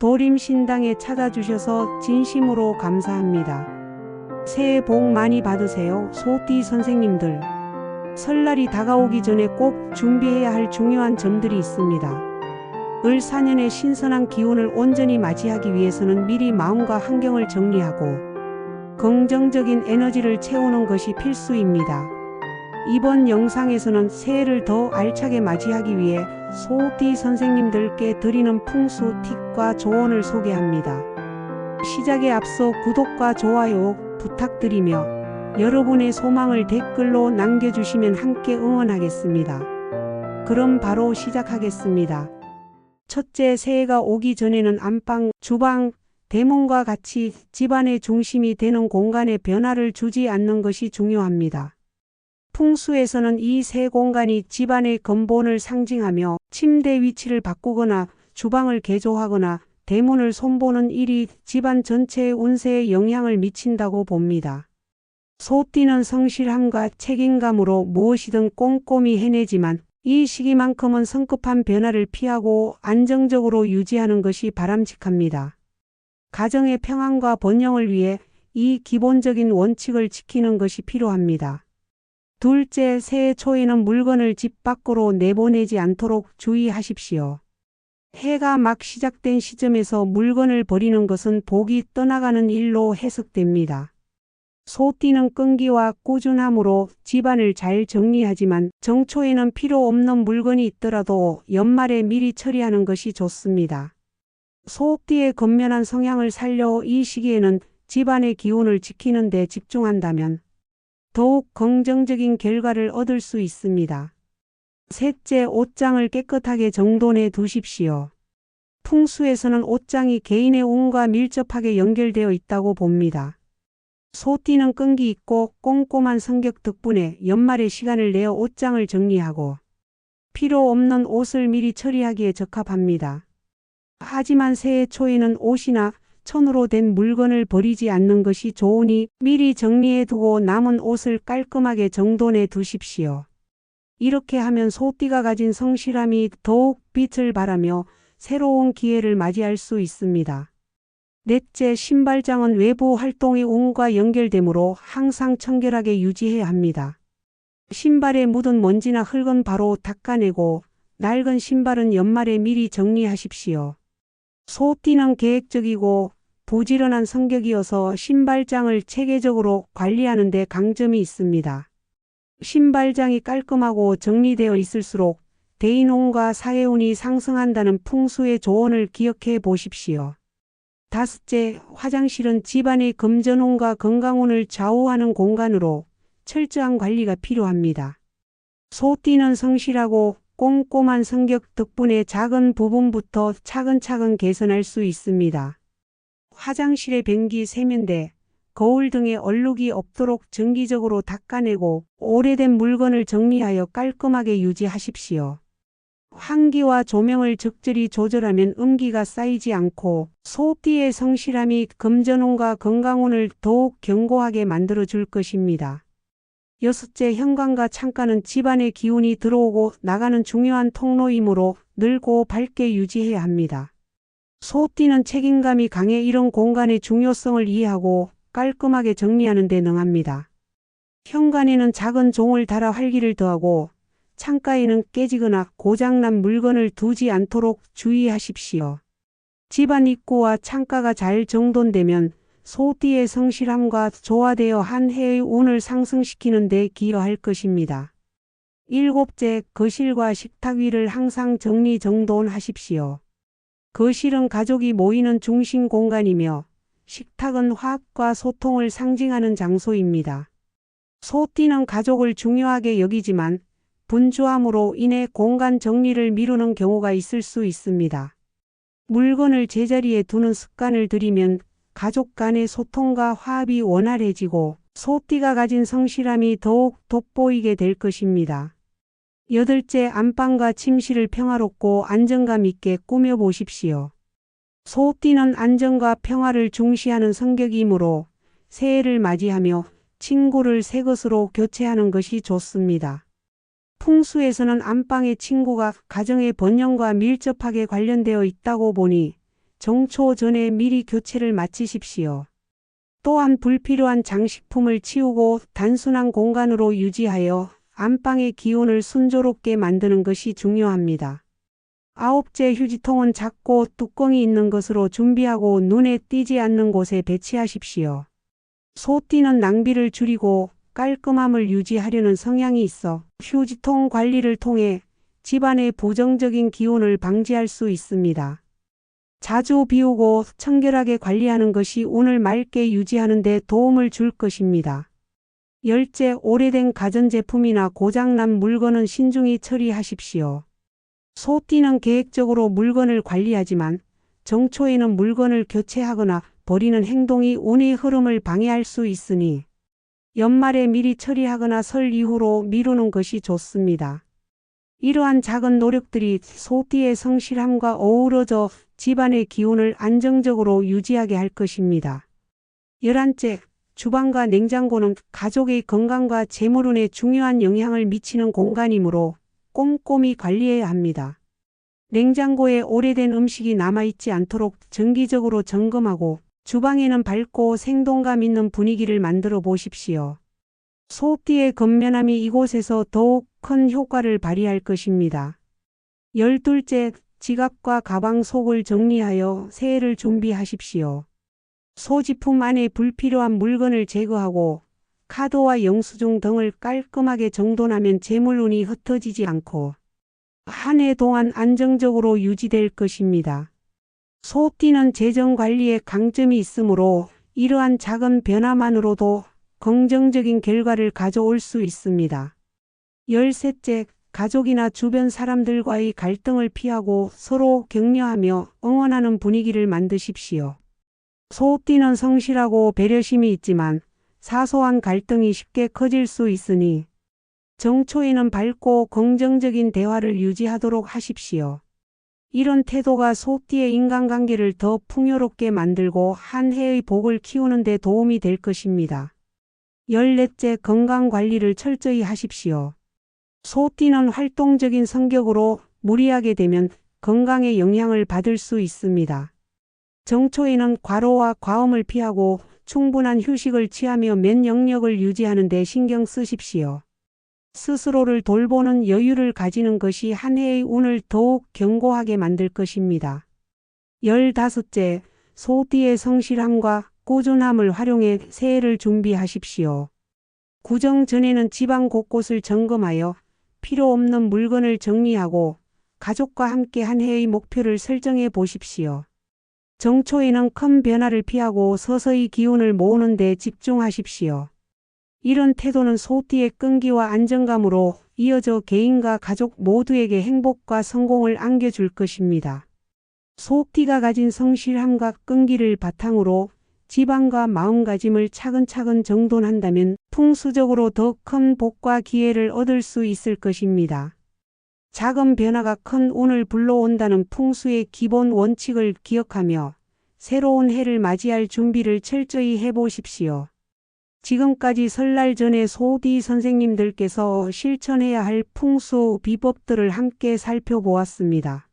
도림신당에 찾아주셔서 진심으로 감사합니다. 새해 복 많이 받으세요. 소띠 선생님들. 설날이 다가오기 전에 꼭 준비해야 할 중요한 점들이 있습니다. 을 4년의 신선한 기운을 온전히 맞이하기 위해서는 미리 마음과 환경을 정리하고 긍정적인 에너지를 채우는 것이 필수입니다. 이번 영상에서는 새해를 더 알차게 맞이하기 위해 소띠 선생님들께 드리는 풍수 팁과 조언을 소개합니다. 시작에 앞서 구독과 좋아요 부탁드리며 여러분의 소망을 댓글로 남겨주시면 함께 응원하겠습니다. 그럼 바로 시작하겠습니다. 첫째, 새해가 오기 전에는 안방, 주방, 대문과 같이 집안의 중심이 되는 공간에 변화를 주지 않는 것이 중요합니다. 풍수에서는 이 세 공간이 집안의 근본을 상징하며 침대 위치를 바꾸거나 주방을 개조하거나 대문을 손보는 일이 집안 전체의 운세에 영향을 미친다고 봅니다. 소띠는 성실함과 책임감으로 무엇이든 꼼꼼히 해내지만 이 시기만큼은 성급한 변화를 피하고 안정적으로 유지하는 것이 바람직합니다. 가정의 평안과 번영을 위해 이 기본적인 원칙을 지키는 것이 필요합니다. 둘째, 새해 초에는 물건을 집 밖으로 내보내지 않도록 주의하십시오. 해가 막 시작된 시점에서 물건을 버리는 것은 복이 떠나가는 일로 해석됩니다. 소띠는 끈기와 꾸준함으로 집안을 잘 정리하지만 정초에는 필요 없는 물건이 있더라도 연말에 미리 처리하는 것이 좋습니다. 소띠의 건면한 성향을 살려 이 시기에는 집안의 기운을 지키는 데 집중한다면 더욱 긍정적인 결과를 얻을 수 있습니다. 셋째, 옷장을 깨끗하게 정돈해 두십시오. 풍수에서는 옷장이 개인의 운과 밀접하게 연결되어 있다고 봅니다. 소띠는 끈기 있고 꼼꼼한 성격 덕분에 연말에 시간을 내어 옷장을 정리하고 필요 없는 옷을 미리 처리하기에 적합합니다. 하지만 새해 초에는 옷이나 천으로 된 물건을 버리지 않는 것이 좋으니 미리 정리해 두고 남은 옷을 깔끔하게 정돈해 두십시오. 이렇게 하면 소띠가 가진 성실함이 더욱 빛을 발하며 새로운 기회를 맞이할 수 있습니다. 넷째, 신발장은 외부 활동의 운과 연결되므로 항상 청결하게 유지해야 합니다. 신발에 묻은 먼지나 흙은 바로 닦아내고 낡은 신발은 연말에 미리 정리하십시오. 소띠는 계획적이고 부지런한 성격이어서 신발장을 체계적으로 관리하는 데 강점이 있습니다. 신발장이 깔끔하고 정리되어 있을수록 대인운과 사회운이 상승한다는 풍수의 조언을 기억해 보십시오. 다섯째, 화장실은 집안의 금전운과 건강운을 좌우하는 공간으로 철저한 관리가 필요합니다. 소띠는 성실하고 꼼꼼한 성격 덕분에 작은 부분부터 차근차근 개선할 수 있습니다. 화장실의 변기 세면대, 거울 등의 얼룩이 없도록 정기적으로 닦아내고 오래된 물건을 정리하여 깔끔하게 유지하십시오. 환기와 조명을 적절히 조절하면 음기가 쌓이지 않고 소띠의 성실함이 금전운과 건강운을 더욱 견고하게 만들어 줄 것입니다. 여섯째 현관과 창가는 집안의 기운이 들어오고 나가는 중요한 통로이므로 늘고 밝게 유지해야 합니다. 소띠는 책임감이 강해 이런 공간의 중요성을 이해하고 깔끔하게 정리하는 데 능합니다. 현관에는 작은 종을 달아 활기를 더하고 창가에는 깨지거나 고장난 물건을 두지 않도록 주의하십시오. 집안 입구와 창가가 잘 정돈되면 소띠의 성실함과 조화되어 한 해의 운을 상승시키는 데 기여할 것입니다. 일곱째, 거실과 식탁 위를 항상 정리정돈하십시오. 거실은 가족이 모이는 중심 공간이며 식탁은 화합과 소통을 상징하는 장소입니다. 소띠는 가족을 중요하게 여기지만 분주함으로 인해 공간 정리를 미루는 경우가 있을 수 있습니다. 물건을 제자리에 두는 습관을 들이면 가족 간의 소통과 화합이 원활해지고 소띠가 가진 성실함이 더욱 돋보이게 될 것입니다. 여덟째, 안방과 침실을 평화롭고 안정감 있게 꾸며보십시오. 소띠는 안정과 평화를 중시하는 성격이므로 새해를 맞이하며 친구를 새 것으로 교체하는 것이 좋습니다. 풍수에서는 안방의 친구가 가정의 번영과 밀접하게 관련되어 있다고 보니 정초 전에 미리 교체를 마치십시오. 또한 불필요한 장식품을 치우고 단순한 공간으로 유지하여 안방의 기온을 순조롭게 만드는 것이 중요합니다. 아홉째 휴지통은 작고 뚜껑이 있는 것으로 준비하고 눈에 띄지 않는 곳에 배치하십시오. 소띠는 낭비를 줄이고 깔끔함을 유지하려는 성향이 있어 휴지통 관리를 통해 집안의 부정적인 기운을 방지할 수 있습니다. 자주 비우고 청결하게 관리하는 것이 운을 맑게 유지하는 데 도움을 줄 것입니다. 열째, 오래된 가전제품이나 고장난 물건은 신중히 처리하십시오. 소띠는 계획적으로 물건을 관리하지만 정초에는 물건을 교체하거나 버리는 행동이 운의 흐름을 방해할 수 있으니 연말에 미리 처리하거나 설 이후로 미루는 것이 좋습니다. 이러한 작은 노력들이 소띠의 성실함과 어우러져 집안의 기운을 안정적으로 유지하게 할 것입니다. 열한째, 주방과 냉장고는 가족의 건강과 재물운에 중요한 영향을 미치는 공간이므로 꼼꼼히 관리해야 합니다. 냉장고에 오래된 음식이 남아있지 않도록 정기적으로 점검하고 주방에는 밝고 생동감 있는 분위기를 만들어 보십시오. 소띠의 건면함이 이곳에서 더욱 큰 효과를 발휘할 것입니다. 열둘째, 지갑과 가방 속을 정리하여 새해를 준비하십시오. 소지품 안에 불필요한 물건을 제거하고 카드와 영수증 등을 깔끔하게 정돈하면 재물운이 흩어지지 않고 한 해 동안 안정적으로 유지될 것입니다. 소띠는 재정 관리에 강점이 있으므로 이러한 작은 변화만으로도 긍정적인 결과를 가져올 수 있습니다. 열셋째, 가족이나 주변 사람들과의 갈등을 피하고 서로 격려하며 응원하는 분위기를 만드십시오. 소띠는 성실하고 배려심이 있지만 사소한 갈등이 쉽게 커질 수 있으니 정초에는 밝고 긍정적인 대화를 유지하도록 하십시오. 이런 태도가 소띠의 인간관계를 더 풍요롭게 만들고 한 해의 복을 키우는 데 도움이 될 것입니다. 열넷째 건강관리를 철저히 하십시오. 소띠는 활동적인 성격으로 무리하게 되면 건강에 영향을 받을 수 있습니다. 정초에는 과로와 과음을 피하고 충분한 휴식을 취하며 면역력을 유지하는 데 신경 쓰십시오. 스스로를 돌보는 여유를 가지는 것이 한 해의 운을 더욱 견고하게 만들 것입니다. 열다섯째, 소띠의 성실함과 꾸준함을 활용해 새해를 준비하십시오. 구정 전에는 집안 곳곳을 점검하여 필요 없는 물건을 정리하고 가족과 함께 한 해의 목표를 설정해 보십시오. 정초에는 큰 변화를 피하고 서서히 기운을 모으는 데 집중하십시오. 이런 태도는 소띠의 끈기와 안정감으로 이어져 개인과 가족 모두에게 행복과 성공을 안겨줄 것입니다. 소띠가 가진 성실함과 끈기를 바탕으로 집안과 마음가짐을 차근차근 정돈한다면 풍수적으로 더 큰 복과 기회를 얻을 수 있을 것입니다. 작은 변화가 큰 운을 불러온다는 풍수의 기본 원칙을 기억하며 새로운 해를 맞이할 준비를 철저히 해보십시오. 지금까지 설날 전에 소디 선생님들께서 실천해야 할 풍수 비법들을 함께 살펴보았습니다.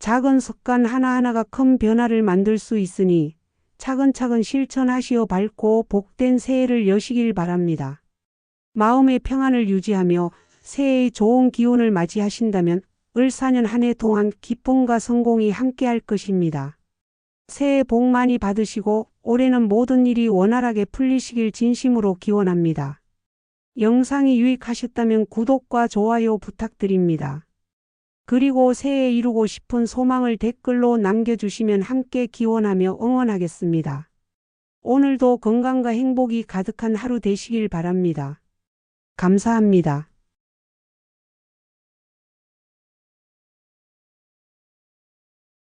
작은 습관 하나하나가 큰 변화를 만들 수 있으니 차근차근 실천하시어 밝고 복된 새해를 여시길 바랍니다. 마음의 평안을 유지하며 새해의 좋은 기운을 맞이하신다면 을사년 한 해 동안 기쁨과 성공이 함께할 것입니다. 새해 복 많이 받으시고 올해는 모든 일이 원활하게 풀리시길 진심으로 기원합니다. 영상이 유익하셨다면 구독과 좋아요 부탁드립니다. 그리고 새해 이루고 싶은 소망을 댓글로 남겨주시면 함께 기원하며 응원하겠습니다. 오늘도 건강과 행복이 가득한 하루 되시길 바랍니다. 감사합니다.